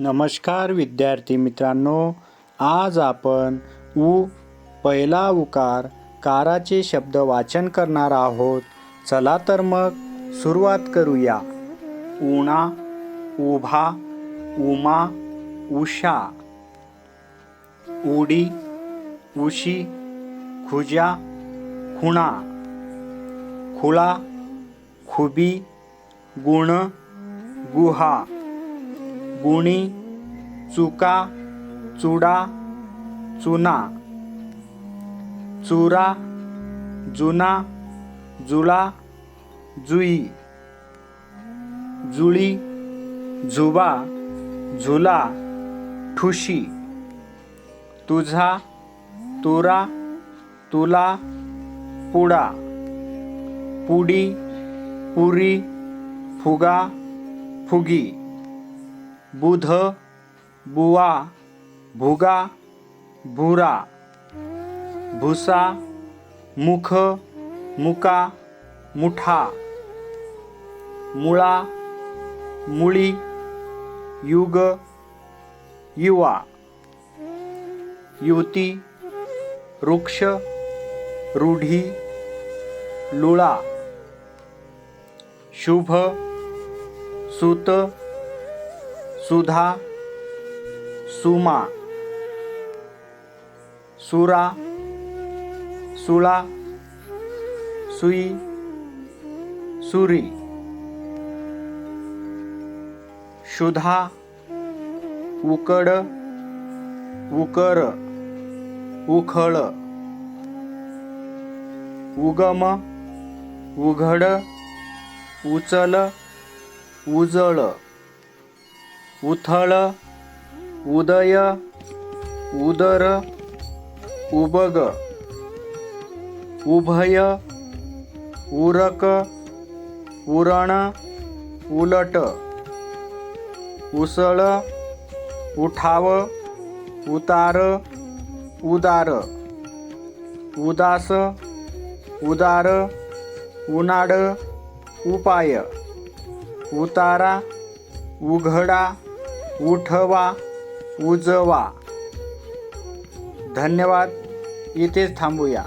नमस्कार विद्यार्थी मित्रांनो आज आपण उ पहिला उकार काराचे शब्द वाचन करणार आहोत. चला तर मग सुरुवात करूया. उणा उभा उमा उषा. उडी उशी खुजा खुणा. खुळा खुबी गुण गुहा. गुणी चुका चुडा चुना. चुरा जुना जुळा जुई. जुळी झुबा झुला ठुशी. तुझा तुरा तुला पुडा. पुडी पुरी फुगा फुगी. बुध बुवा भुगा भुरा भुसा मुख मुका मुठा मुळा मुळी युग युवा युती वृक्ष रूढी लुळा शुभ सुत सुधा सुमा सुरा सुळा सुई सुरी शुधा उकड उकर उखळ उगम उघड उचल उजळ. उथळ उदय उदर उबग उभय उरक उरण उलट उसळ उठाव उतार उदार उदास उदार उनाड उपाय उतारा उघडा उठवा उजवा. धन्यवाद. इथेच थांबूया.